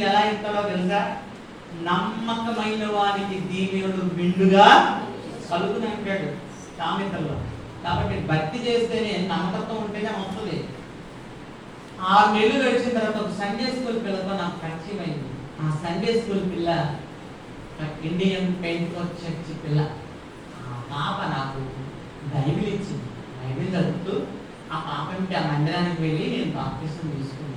ఎలా ఇస్తాడో తెలుసా? నమ్మకమైన వానికి దీవెనుడు విండుగా కలుగుని అంటాడు సామెతల్లో. కాబట్టి భక్తి చేస్తేనే నమ్మకత్వం ఉంటేనే వస్తుంది. ఆరు నెలలు గడిచిన తర్వాత ఒక సండే స్కూల్ పిల్లతో నాకు పరిచయం అయింది. ఆ సండే స్కూల్ పిల్ల ఇండియన్ పెయింట్ చర్చి పిల్ల. ఆ పాప నాకు బైబిల్ ఇచ్చింది. బైబిల్ చదువుతూ ఆ పాప ఆ మందిరానికి వెళ్ళి నేను బాప్తిసం తీసుకున్నాను.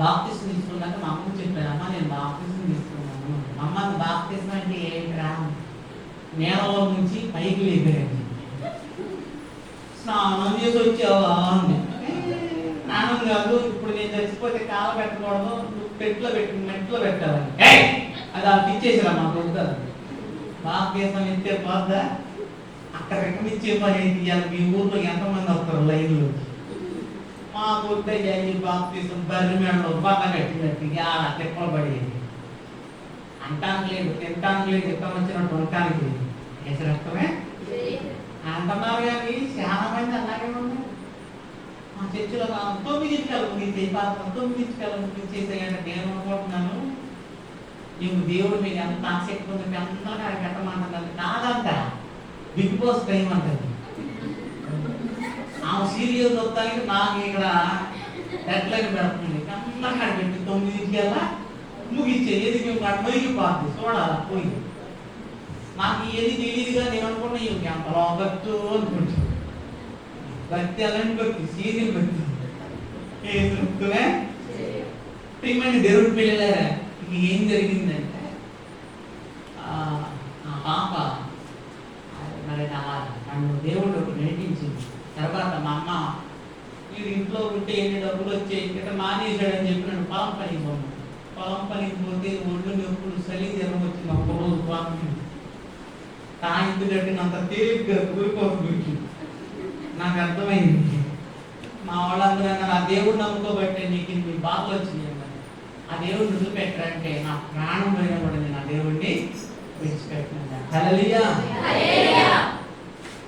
బాప్తిసం తీసుకున్నాక మా అమ్మకి చెప్పాను అమ్మ నేను బాప్తిసం తీసుకున్నాను. అమ్మ బాప్తిసం అంటే ఏంట్రా? నేలలో నుంచి పైకి లేపారండి. స్నానం చేసి వచ్చావా అంది. స్నానం కాదు ఇప్పుడు నేను చచ్చిపోతే కాలు పెట్టకూడదు నువ్వు పెట్లో పెట్టి మెట్లో పెట్టాలని. అది అది అలా ఇచ్చేసిరా మాకు వద్దారు బాప్తిసం ఇస్తే పోద్దా? అక్కడ రెక్కమిచ్చే పని ఏంటి? మీ ఊర్లో ఎంతమంది వస్తారు లైన్లో? మా ఊర్లో ఈ బాప్తిసం బర్రి మేడలో బాగా కట్టినట్టు ఆడ తిప్పలు పడేది అంటానికి లేదు తింటానికి లేదు ఇష్టం వచ్చినట్టు ఉండటానికి లేదు. ఏసు అంటున్నారు కానీ చాలా మంది అలాగే ఉన్నారు మా చర్చిలో తొమ్మిది తొమ్మిదింటికల్ ముగించే పాపం తొమ్మిది తొమ్మిదింటికల్ ముగించేసేయంటే నేను అనుకుంటున్నాను. నీకు దేవుడు మీకు ఎంత ఆసక్తి ఉంది మీ అందరికీ పెట్టమంటున్నది కాదంట. బిగ్ బాస్ టైం అంటది. సీరియల్ వస్తానికి నాకు ఇక్కడ డెడ్లైన్ పెడుతుంది. అందరికీ పెట్టి తొమ్మిదింటికి వెళ్ళా ముగించే ఏది మేము అడ్మైకి పాదు చూడాలా? పోయి. నాకు ఏది తెలియదుగా నేను అనుకున్నా ఇవి ఎంతలో భక్తు అనుకుంటా భక్తి అలాంటి భక్తి సీరియల్ భక్తి ఏ తృప్తులే ప్రియమైన దేవుడి పిల్లలారా ఇక ఏం జరిగిందంటే ఆ పాప మరి నా దేవుడు నడిపించింది తర్వాత మా అమ్మ వీడు ఇంట్లో ఉంటే ఎన్ని డబ్బులు వచ్చాయి? ఇక్కడ మానేశాడని చెప్పి నన్ను పొలం పనికి పోను. పొలం పనికి పోతే ఒళ్ళు నొప్పులు చలి జ్వరం వచ్చింది ఒక రోజు పాపం తాయింపు కట్టినంత తేలిగ్గా కూలిపోతుంది నాకు అర్థమైంది. మా వాళ్ళందరూ అన్నారు ఆ దేవుడు నమ్ముకోబట్టే నీకు ఇన్ని బాధలు అన్నారు. ఆ దేవుడిని వదిలిపెట్టరంటే నా ప్రాణం పోయిన కూడా నేను ఆ దేవుడిని విడిచిపెట్టినాను హల్లెలూయా.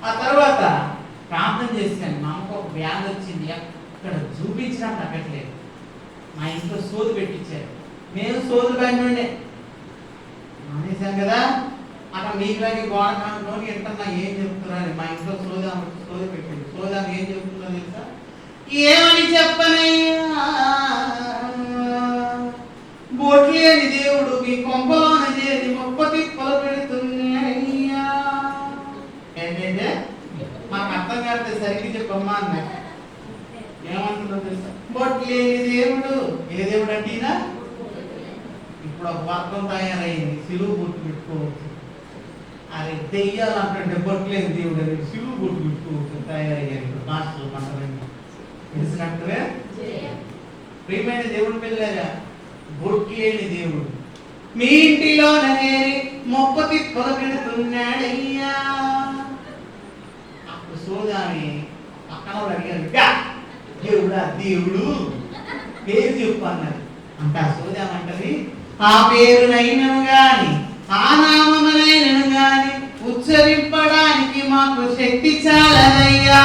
ఆ తర్వాత ప్రార్థన చేశాను. మా అమ్మకు ఒక వ్యాధి వచ్చింది. ఇక్కడ చూపించినా తగ్గట్లేదు. మా ఇంట్లో సోదు పెట్టించారు నేను సోదు పైన ఉండే మానేశాం కదా. అక్కడ మీకులాగే గోడ కానుకొని ఎట్లా ఏం చెప్తున్నారు మా ఇంట్లో సోదా సోది పెట్టింది సోదా ఏం చెప్తుందో తెలుసా? ఏమని చెప్పనయ్యా? బోట్లేని దేవుడు మీ కొంపలోన చేరి మొప్ప తిప్పలు పెడుతున్నాయ్యా. ఏంటంటే? మాకు అర్థం కాదు సరిగ్గా చెప్పమ్మా అన్న ఏమంటుందో తెలుసా? బొట్లేని దేవుడు ఏ దేవుడు అంటేనా ఇప్పుడు ఒక వర్గం తయారైంది సిలువు గుర్తు పెట్టుకోవచ్చు. అది దెయ్యాలంటే బొట్లేని దేవుడు అని సిలువు గుర్తు పెట్టుకోవచ్చు తయారయ్యారు ఇప్పుడు మాస్టర్లు మంటలండి తెలిసినట్టుగా ప్రియమైన దేవుడు పిల్లగా బొట్లేని దేవుడు మీ ఇంటిలో నేరి మొక్క తిప్పలు పెడుతున్నాడయ్యా. అప్పుడు సోదాని పక్కన అడిగారు "యా, దేవుడు పేరు చెప్పు అన్నది అంటే ఆ ఆ పేరునైనను గాని ఆ నామమునైనను గాని ఉచ్చరింపడానికి మాకు శక్తి చాలదయ్యా.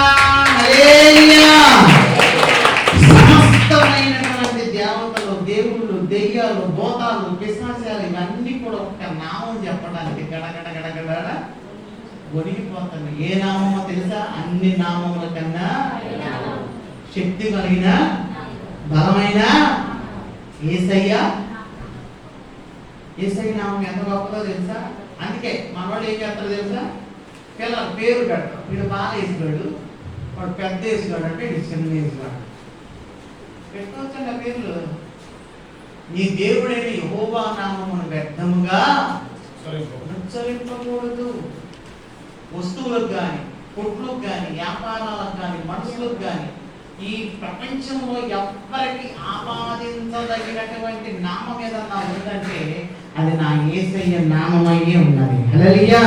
సమస్తమైనటువంటి దేవతలు దేవుళ్ళు దెయ్యాలు భూతాలు పిశాచాలు ఇవన్నీ కూడా ఒక నామం చెప్పడానికి గడగడ గడగడ ఒడిగిపోతుంది ఏ నామమో తెలుసా? అన్ని నామముల కన్నా శక్తి కలిగిన బలమైన ఏసయ్య. ఏసయ్య నామం ఎంత గొప్పదో తెలుసా? అందుకే మన వాళ్ళు ఏం చేస్తారు తెలుసా? పిల్లలు పేరు పెడతారు. వీడు బాగా వేసుకోడు వాడు పెద్ద వేసుకోడు అంటే వీడు చిన్న వేసుకోడు పెట్టుకోవచ్చండి ఆ పేర్లు. నీ దేవుడైన యహోవా నామమును వ్యర్థముగా ఉచ్చరింపకూడదు. వస్తువులకు కానీ కొట్లకు కానీ వ్యాపారాలకు కానీ మనుషులకు కానీ ఈ ప్రపంచంలో ఎవ్వరికి ఆపాదించదగినటువంటి నామం ఏదన్నా ఉందంటే అది నా ఏసయ్య నామమయ్యే ఉన్నది. హలలియా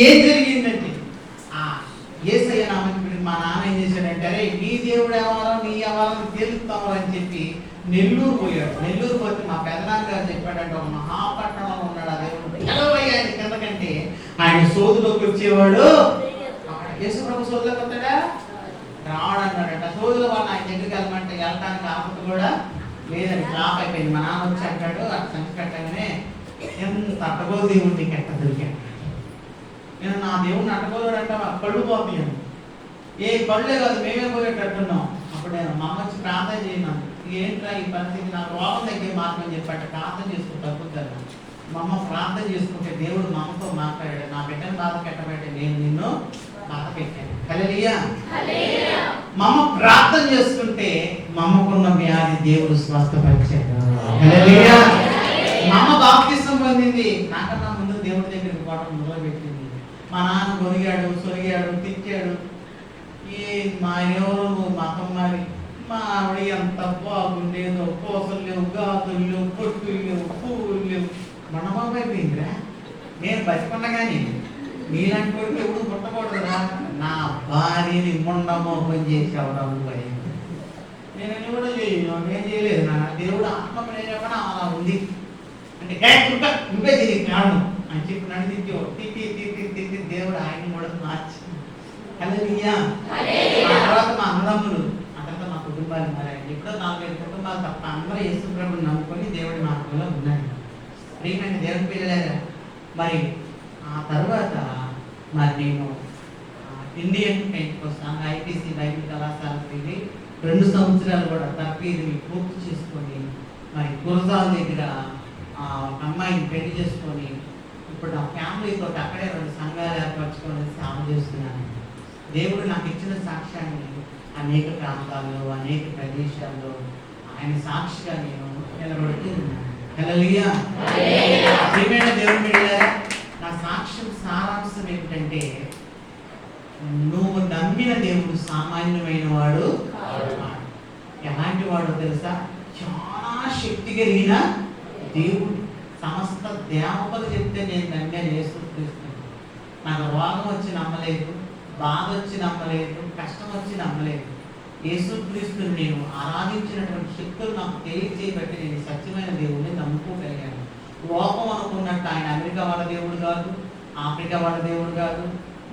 ఏం జరిగిందంటే ఆ ఏసయ్య నామం ఇప్పుడు మా నాన్న ఏం చేశాడంటే అరే నీ దేవుడు ఎవరో నీ ఎవరో తెలుస్తామో అని చెప్పి నెల్లూరు పోయాడు. నెల్లూరు పోతే మా పెదనాన్న గారు చెప్పాడంటే ఒక మహాపట్టణంలో ఉన్నాడు ఆ దేవుడు. పిలవయ్యా ఆయన కిందకంటే ఆయన సోదులోకి వచ్చేవాడు. యేసు ప్రభు సోదులోకి రోజులు వాళ్ళు ఆయన దగ్గరికి వెళ్ళమంటే వెళ్ళటానికి ఆపద కూడా లేదని ఫ్లాప్ అయిపోయింది. మా నాన్న వచ్చి అంటాడు అటు సంచి కట్టగానే ఎంత అట్టగో దేవుడిని కెట్ట దొరికాడు? నేను నా దేవుడిని అట్టగోడు అంట కళ్ళు పోతాను ఏ పళ్ళే కాదు మేమే పోయేటట్టున్నాం. అప్పుడు నేను మా అమ్మ వచ్చి ప్రార్థన చేయను ఏంట్రా ఈ పరిస్థితి? నా రోగం తగ్గే మార్గం చెప్పాట ప్రార్థన చేసుకుంటా తగ్గుతాను మా అమ్మ ప్రార్థన చేసుకుంటే దేవుడు మా అమ్మతో మాట్లాడాడు. నా బిడ్డను బాధ పెట్టబెట్టి నేను నిన్ను బాధ పెట్టాను. కలలియా మా అమ్మ ప్రార్థన చేసుకుంటే మా అమ్మకున్న వ్యాధి దేవుడు స్వస్థపరిచాడు. మా అమ్మ బాప్తిస్తం పొందింది. నాకన్నా ముందు దేవుడి దగ్గరికి పోవడం మొదలుపెట్టింది. మా నాన్న కొనిగాడు సొరిగాడు తిట్టాడు. ఏ మా ఎవరు మతం మరి మా ఆవిడ ఎంత బాగుండేదో కోసలు లేవు గాజులు లేవు పొట్టులు లేవు పువ్వులు లేవు మనబాబు అయిపోయిందిరా నేను బతికుండగానే మీలాంటి కొడుకు ఎప్పుడు పుట్టకూడదురా నా భార్యని ముండమోహం చేసేవాడు అబ్బాయి నేను ఎన్ని కూడా చేయను నేను చేయలేదు నా. దేవుడు ఆత్మ అలా ఉంది. అంటే "ఏ, ఇంకా నువ్వే దీనికి కారణం అని చెప్పి దేవుడు ఆయన కూడా మార్చి. తర్వాత మా అన్నదమ్ములు ఆ తర్వాత మా కుటుంబాలు మారాయి ఎప్పుడో నాలుగైదు కుటుంబాలు తప్ప అందరూ యేసు ప్రభుని నమ్ముకొని దేవుడి మార్గంలో ఉన్నారు ప్రియమైన దేవుని పిల్లలేరా మరి ఆ తర్వాత మరి నేను ఇండియన్ వస్తాను ఐపీసీ బైబిల్ కళాశాలకు వెళ్ళి రెండు సంవత్సరాలు కూడా తర్ఫీదుని పూర్తి చేసుకొని మరి గురజాల దగ్గర ఒక అమ్మాయిని పెళ్ళి చేసుకొని ఇప్పుడు నా ఫ్యామిలీతో అక్కడే రెండు సంఘాలు ఏర్పరచుకొని సేవ చేస్తున్నాను. దేవుడు నాకు ఇచ్చిన సాక్ష్యాన్ని అనేక ప్రాంతాల్లో అనేక ప్రదేశాల్లో ఆయన సాక్షిగా నేను నిలబడుతూ ఉన్నాను. బిడ్డలారా, నా సాక్ష్యం సారాంశం ఏంటంటే నువ్వు నమ్మిన దేవుడు సామాన్యమైన వాడు. ఎలాంటి వాడు తెలుసా? చాలా శక్తి కలిగిన దేవుడు. సమస్త దేవతలు చెప్తే నేను నమ్మాను యేసుక్రీస్తు. నాకు రోగం వచ్చి నమ్మలేదు బాధ వచ్చి నమ్మలేదు కష్టం వచ్చి నమ్మలేదు. యేసుక్రీస్తుని నేను ఆరాధించినటువంటి శక్తులు నాకు తెలియజేయబట్టి నేను సత్యమైన దేవుడిని నమ్ముకోగలిగాను. లోకం అనుకున్నట్టు ఆయన అమెరికా వాళ్ళ దేవుడు కాదు. ఆఫ్రికా వాళ్ళ దేవుడు కాదు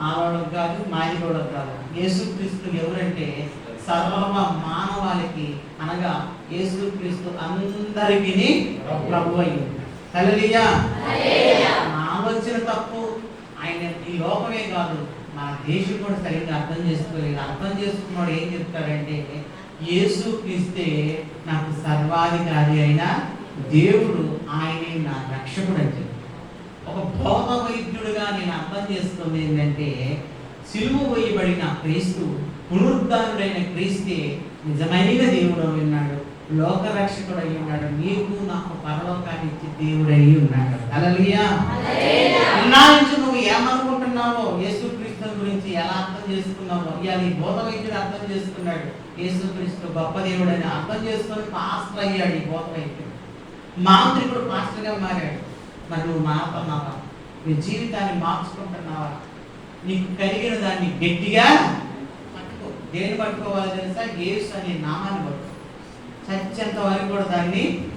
ఆ వాళ్ళకు కాదు మాది కూడా కాదు. యేసుక్రీస్తు ఎవరంటే సర్వ మానవాళికి అనగా యేసుక్రీస్తు అందరికీ ప్రభు అయ్యింది నా ఆలోచన తప్పు ఆయన ఈ లోకమే కాదు మన దేశం కూడా సరిగ్గా అర్థం చేసుకోలేదు. అర్థం చేసుకున్నాడు ఏం చెప్తాడంటే యేసు క్రీస్తే నాకు సర్వాధికారి అయిన దేవుడు ఆయనే నా రక్షకుడు అని చెప్పి. ఒక భౌత వైద్యుడిగా నేను అర్థం చేసుకుంది ఏంటంటే సిలువ వేయబడిన క్రీస్తు పునరుద్ధారుడైన క్రీస్తే నిజమైన దేవుడు అయి ఉన్నాడు. లోక రక్షకుడు అయి ఉన్నాడు నీకు నాకు పరలోకాన్ని ఇచ్చి దేవుడు అయి ఉన్నాడు అలలియా నుంచి నువ్వు ఏమనుకుంటున్నావో యేసుక్రీస్తు గురించి ఎలా అర్థం చేసుకున్నావో ఇవాళ ఈ బోధ వైద్యుడు అర్థం చేసుకున్నాడు. యేసుక్రీస్తు గొప్ప దేవుడు అని అర్థం చేసుకొని పాస్టర్ అయ్యాడు ఈ బోధ వైద్యుడు మాంత్రికుడు పాస్టర్గా మారాడు. మరి నువ్వు మారుతున్నావా నీ జీవితాన్ని మార్చుకుంటున్నావా? నీకు కలిగిన దాన్ని గట్టిగా పట్టుకో. దేని పట్టుకోవాలి తెలుసా? యేసు అనే నామాన్ని పట్టుకో. చచ్చేంత వరకు కూడా దాన్ని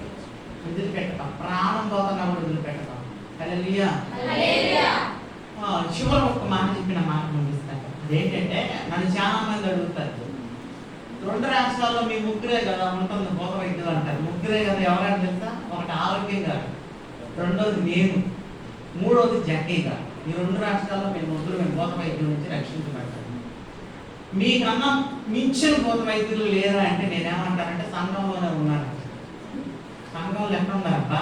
వదిలిపెట్టక. ప్రాణం పోతున్నా కూడా వదిలిపెట్టక. హల్లెలూయా. ఆ, చివరి ఒక్క మాట చెప్పిన మాట ముగిస్తాను అదేంటంటే నన్ను చాలా మంది అడుగుతారు. రెండు రాష్ట్రాల్లో మీ ముగ్గురే కదా ఉంటుంది భోగ వైద్యులు అంటారు. ముగ్గురే కదా ఎవరైనా తెలుసా? ఒకటి ఆరోగ్యం గారు. రెండోది నేను. మూడోది జక్కీ ఈ రెండు రాష్ట్రాల్లో మేము ముగ్గురు మేము గోత వైద్యుల నుంచి రక్షించబడతాం మీకన్నా మించిన గోత వైద్యులు లేరా అంటే నేనేమంటానంటే సంఘంలోనే ఉన్నారు. సంఘంలో ఎక్కడ ఉన్నారబ్బా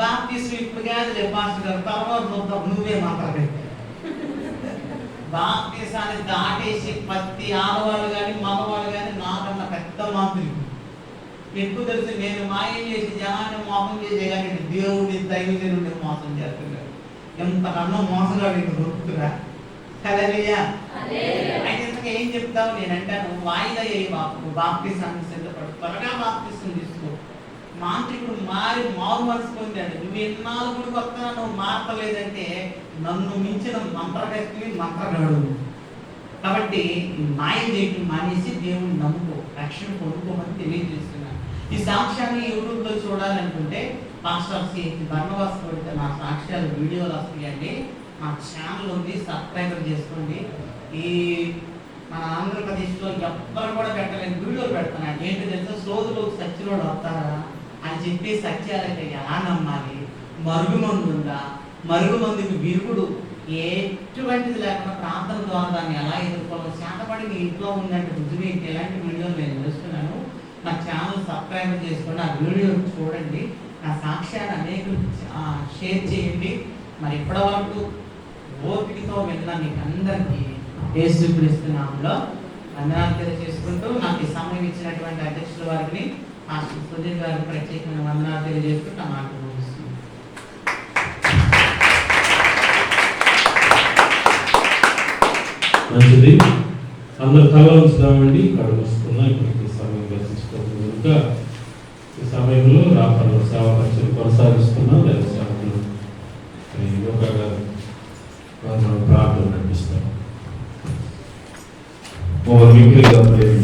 బాప్తీసు ఇప్పుడు కాదు లేదు పాస్టర్ గారు తర్వాత చూద్దాం నువ్వే మాట్లాడే బాప్తీసాన్ని దాటేసి ప్రతి ఆడవాళ్ళు కానీ మగవాళ్ళు కానీ నాకన్నా పెద్ద మాంత్రికుడు ఎక్కువ తెలిసి? నేను మాయం చేసి జనాన్ని మోసం చేసే కానీ దేవుడి దైవజనుడిని మోసం చేస్తున్నాడు. ఎంతకన్నా మోసగాడు ఇంక దొరుకుతురా కదలియా ఇంతకు ఏం చెప్తావు? నేను అంటాను వాయిదా అయ్యి బాపు. బాప్తీసాన్ని సిద్ధపడు త్వరగా బాప్తీసం తీసుకో. మాంత్రికుడు మారి మారు మనసు పొందాడు. నువ్వు ఎన్నాళ్ళు కూడా కొత్త నువ్వు మారతలేదంటే నన్ను మించిన మంత్రగతి మంత్రగాడు. కాబట్టి మాయం చేయటం మానేసి దేవుని నమ్ముకో రక్షణ పొందుకోమని తెలియజేస్తున్నాను. ఈ సాక్ష్యాన్ని యూట్యూబ్లో చూడాలనుకుంటే పాస్టర్ సి ధర్మవాస్ కొడితే నా సాక్ష్యాలు వీడియోలు వస్తాయండి మా ఛానల్ ఉంది సబ్స్క్రైబర్ చేసుకోండి. ఈ మన ఆంధ్రప్రదేశ్లో ఎవ్వరు కూడా పెట్టలేని వీడియోలు పెడుతున్నాడు ఏంటి తెలుసా? సోదులు సత్యలోడు వస్తారా అని చెప్పి సత్యాలైతే ఎలా నమ్మాలి? మరుగు మందు ఉందా? మరుగు మందుకి విరుగుడు ఎటువంటిది లేకుండా ప్రాంతం ద్వారా దాన్ని ఎలా ఎదుర్కోవాలి? శాతపడి మీ ఇంట్లో ఉందంటే రుజువు ఏంటి ఎలాంటి వీడియోలు నేను తెలుస్తున్నాను నా ఛానల్ సబ్స్క్రైబ్ చేసుకోండి ఆ వీడియో చూడండి. నా సాక్ష్యాన్ని అనేకులు షేర్ చేయండి. మరి ఇప్పటివరకు ఓపికతో వెళ్ళిన మీకు అందరికీ యేసుక్రీస్తునామంలో వందనాలు తెలియజేసుకుంటూ నాకు ఈ సమయం ఇచ్చినటువంటి అధ్యక్షుల వారిని ఆ సుధీర్ గారికి ప్రత్యేకమైన వందనాలు తెలియజేసుకుంటూ నా మాట మంచిది. అందరు తల ఉంచుదామండి కళ్ళు మూసుకున్నా ఇప్పటికి సమయం ఈ సమయంలో రాపర్ల సేవ పరిచయం కొనసాగిస్తున్నాం లేదా సేవకులు యోగా గారు వారు ప్రార్థన నడిపిస్తారు ఓ విక్రిగా ప్రేమ